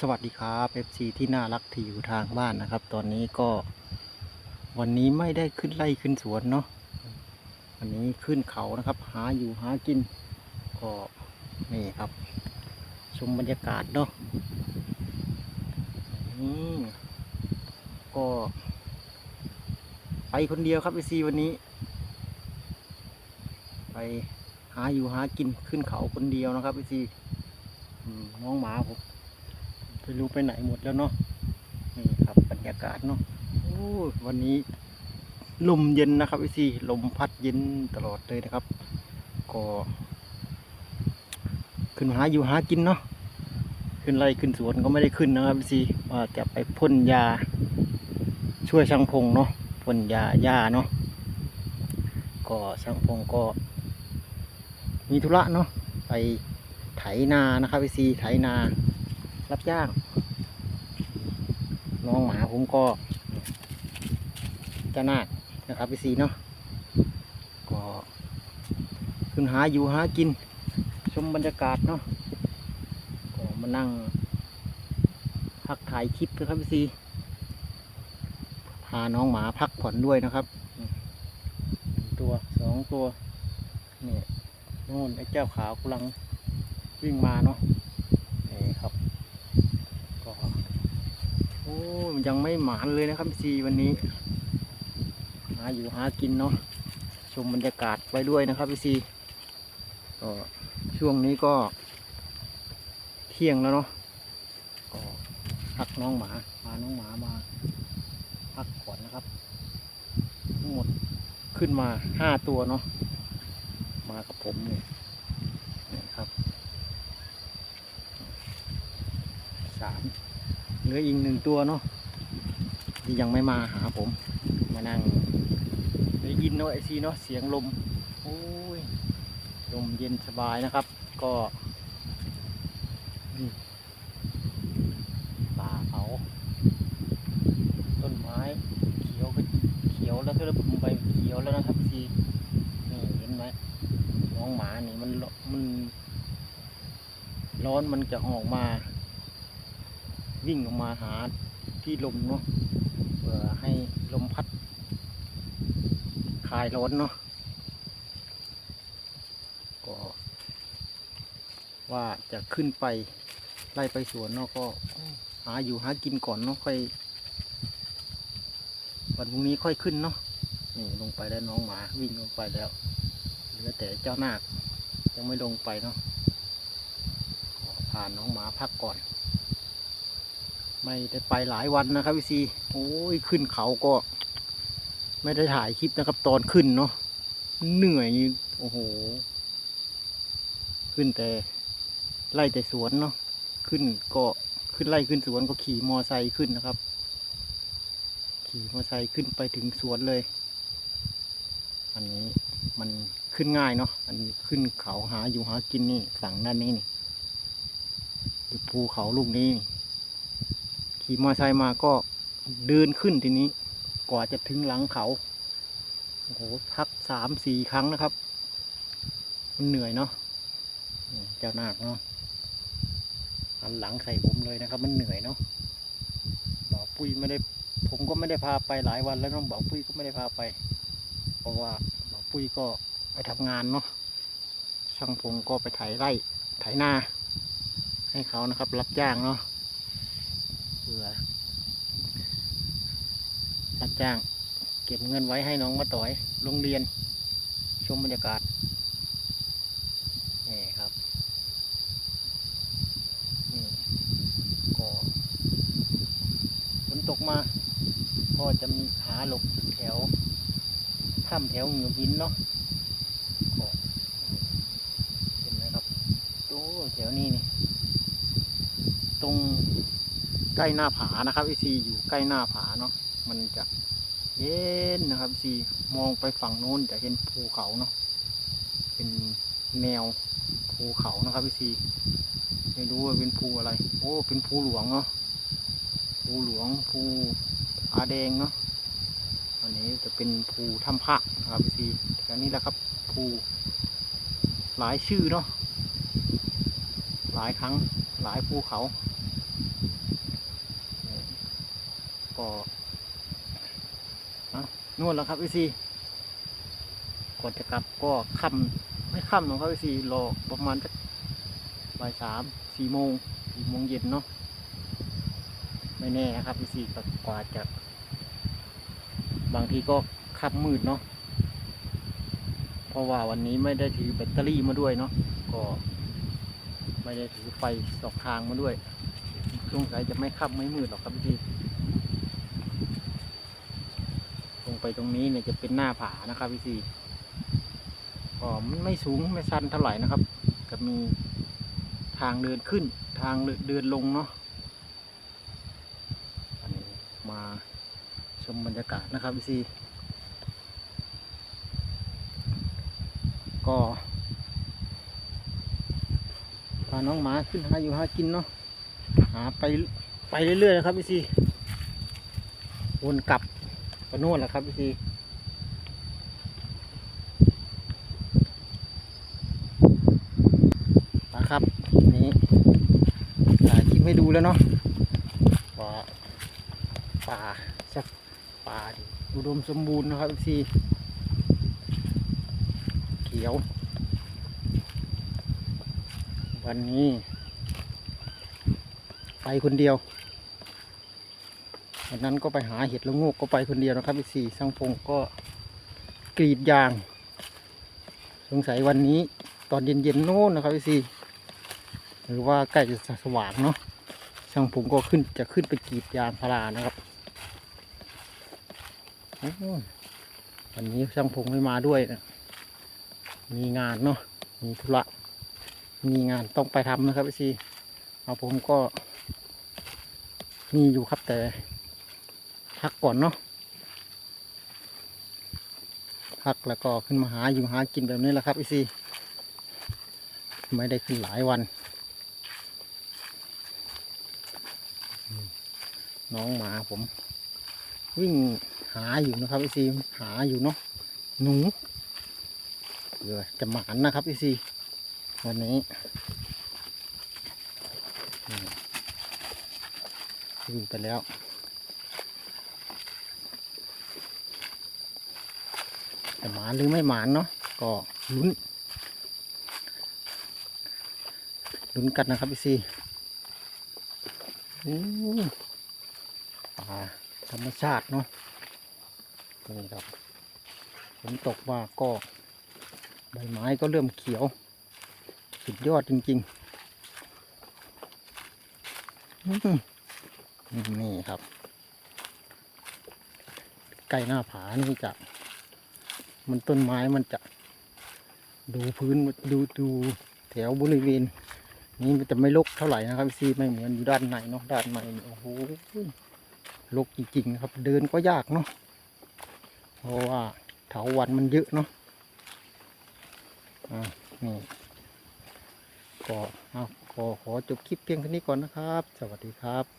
สวัสดีครับ FC ที่น่ารักที่อยู่ทางบ้านนะครับ ตอนนี้ก็ วันนี้ไม่ได้ขึ้นไล่ขึ้นสวนเนาะวันนี้ขึ้นเขานะครับ หาอยู่หากิน ก็นี่ครับ ชมบรรยากาศเนาะอืมก็ ไปคนเดียวครับ FC วันนี้ ไปหาอยู่หากินขึ้นเขาคนเดียวนะครับ FC อืมน้องหมาผม ไม่รู้ไปไหนหมดแล้วเนาะนี่ครับบรรยากาศเนาะวันนี้ลมเย็นนะครับพี่ซีลมพัดเย็นตลอดเลยนะครับ ก็ ขึ้นหาอยู่หากินเนาะขึ้นไร่ขึ้นสวนก็ไม่ได้ขึ้นนะครับพี่ซีว่าจะไปพ่นยา ช่วยช่างพงเนาะพ่นยาหญ้าเนาะก็ช่างพงก็ มีธุระเนาะไปไถนานะครับพี่ซีไถนา รับจ้างน้องหมาผมก็จะนาคนะครับพี่ซีเนาะก็ขึ้นหาอยู่หากิน ชมบรรยากาศเนาะก็มานั่งพักถ่ายคลิปนะครับพี่ซีพาน้องหมาพักผ่อนด้วยนะครับหนึ่งตัวสองตัวเนี่ยนู่นไอ้เจ้าขาวกำลังวิ่งมาเนาะนี่ครับ ก็ โอ้ ยังไม่หมานเลยนะครับซีวันนี้ หาอยู่หากินเนาะชมบรรยากาศไปด้วยนะครับพี่ซีก็ช่วงนี้ก็ เที่ยงแล้วเนาะก็พักน้องหมาพาน้องหมามาพักก่อนนะครับทั้งหมดขึ้นมาห้าตัวเนาะมากับผมเนี่ยนี่ครับสาม เหลืออีกหนึ่งตัวเนาะที่ยังไม่มาหาผม มานั่งได้ยินเนาะไอซีเนาะเสียงลมโอ้ยลมเย็นสบายนะครับ ก็ป่าเขาต้นไม้เขียวก็เขียวแล้วก็เริ่มใบเขียวแล้วนะครับซีนี่เห็นไหมน้องหมานี่มันมันร้อนมันจะออกมา วิ่งออกมาหาที่ลมเนาะเพื่อให้ลมพัดคลายร้อนเนาะก็ว่าจะขึ้นไปไล่ไปสวนเนาะก็หาอยู่หากินก่อนเนาะค่อย วันพรุ่งนี้ค่อยขึ้นเนาะนี่ลงไปแล้วน้องหมาวิ่งลงไปแล้วเหลือแต่เจ้านาคยังไม่ลงไปเนาะขอพาน้องหมาพักก่อน ไม่ได้ไปหลายวันนะครับพี่ซีโอ้ยขึ้นเขาก็ ไม่ได้ถ่ายคลิปนะครับ ตอนขึ้นเนาะเหนื่อยโอ้โห ขึ้นแต่ไล่แต่สวนเนาะขึ้นก็ขึ้นไล่ขึ้นสวนก็ขี่มอไซค์ขึ้นนะครับ ขี่มอไซค์ขึ้นไปถึงสวนเลย อันนี้มันขึ้นง่ายเนาะอันนี้ขึ้นเขาหาอยู่หากินนี่ฝั่งด้านนี้นี่ภูเขาลูกนี้นี่ ขี่มอเตอร์ไซค์มาก็เดินขึ้นทีนี้กว่าจะถึงหลังเขาโอ้โหพักสามสี่ครั้งนะครับ มันเหนื่อยเนาะเจ้านาคเนาะหันหลังใส่ผมเลยนะครับ มันเหนื่อยเนาะบอกปุ้ยไม่ได้ ผมก็ไม่ได้พาไปหลายวันแล้วน้องบอกปุ้ยก็ไม่ได้พาไป เพราะว่าบอกปุ้ยก็ไปทำงานเนาะช่างพงก็ไปไถไร่ไถนาให้เขานะครับ รับจ้างเนาะ อรับจ้าง เก็บเงินไว้ให้น้องมาต่อยโรงเรียน ชมบรรยากาศนี่ครับนี่ก็ฝนตกมาก็จะมีขาหลบแถวถ้ำแถวเหงือหินเนาะก็เห็นไหมครับโอ้แถวนี้นี่ ใกล้หน้าผานะครับอีซีอยู่ใกล้หน้าผาเนาะมันจะเย็นนะครับซีมองไปฝั่งโน้นจะเห็นภูเขาเนาะเป็นแนวภูเขานะครับอีซีไม่รู้ว่าเป็นภูอะไร โอ้ เป็นภูหลวงเนาะภูหลวงภูอาแดงเนาะอันนี้จะเป็นภูถ้ำพระนะครับอีซีแถวนี้แหละครับภูหลายชื่อเนาะหลายครั้งหลายภูเขา ก็เอานวดแล้วครับพี่ซีก่อนจะกลับก็ค่ำไม่ค่ำหรอกครับพี่ซีรอประมาณสักบ่ายสามสี่โมงสี่โมงเย็นเนาะไม่แน่นะครับพี่ซีกว่าจะ บางทีก็ค่ำมืดเนาะเพราะว่าวันนี้ไม่ได้ถือแบตเตอรี่มาด้วยเนาะก็ไม่ได้ถือไฟสองทางมาด้วยสงสัยจะไม่ค่ำไม่มืดหรอกครับพี่ ลงไปตรงนี้เนี่ยจะเป็นหน้าผานะครับพี่ซีก็มันไม่สูงไม่ชันเท่าไหร่นะครับ ก็มีทางเดินขึ้นทางเดินลงเนาะอันนี้มาชมบรรยากาศนะครับพี่ซีก็พาน้องหมาขึ้นหาอยู่หากินเนาะหาไปไปเรื่อยๆนะครับพี่ซีวนกลับ ก็นู่นแหละครับพี่ซีนะครับ นี่ถ่ายคลิปให้ดูแล้วเนาะว่าป่าสักป่าดอุดมสมบูรณ์นะครับพี่ซีเขียว วันนี้ ไปคนเดียว วันนั้นก็ไปหาเห็ดละโงกก็ไปคนเดียวนะครับพี่สี่สังพงก็กรีดยาง สงสัยวันนี้ตอนเย็นๆโน่นนะครับพี่สี่หรือว่าใกล้จะสว่างเนาะช่างผมก็ขึ้นจะขึ้นไปกรีดยางพารานะครับวันนี้ช่างพงไม่มาด้วยนะมีงานเนาะมีธุระมีงานต้องไปทำนะครับพี่ซีเอาผมก็มีอยู่ครับแต่ พักก่อนเนาะพักแล้วก็ขึ้นมาหาอยู่หากินแบบนี้แหละครับพี่ซีไม่ได้ขึ้นหลายวัน น้องหมาผม วิ่งหาอยู่นะครับพี่ซีหาอยู่เนาะหนูเผื่อจะหมานนะครับพี่ซีวันนี้วิ่งไปแล้ว แต่หมานหรือไม่หมานเนาะก็ลุ้นลุ้นกันนะครับพี่ซีอู้ป่าธรรมชาติเนาะนี่ครับฝนตกมาก็ใบไม้ก็เริ่มเขียว สุดยอดจริงๆนี่ครับ ใกล้หน้าผานี่จะ มันต้นไม้มันจะดูพื้นดูดูแถวบริเวณ นี้มันจะไม่รกเท่าไหร่นะครับซีไม่เหมือนอยู่ด้านในเนาะด้านในโอ้โหรกจริงๆนะครับ เดินก็ยากเนาะเพราะว่าเถาวันมันเยอะเนาะอ่านี่ก็เอาขอขอจบคลิปเพียงเท่านี้ก่อนนะครับ สวัสดีครับ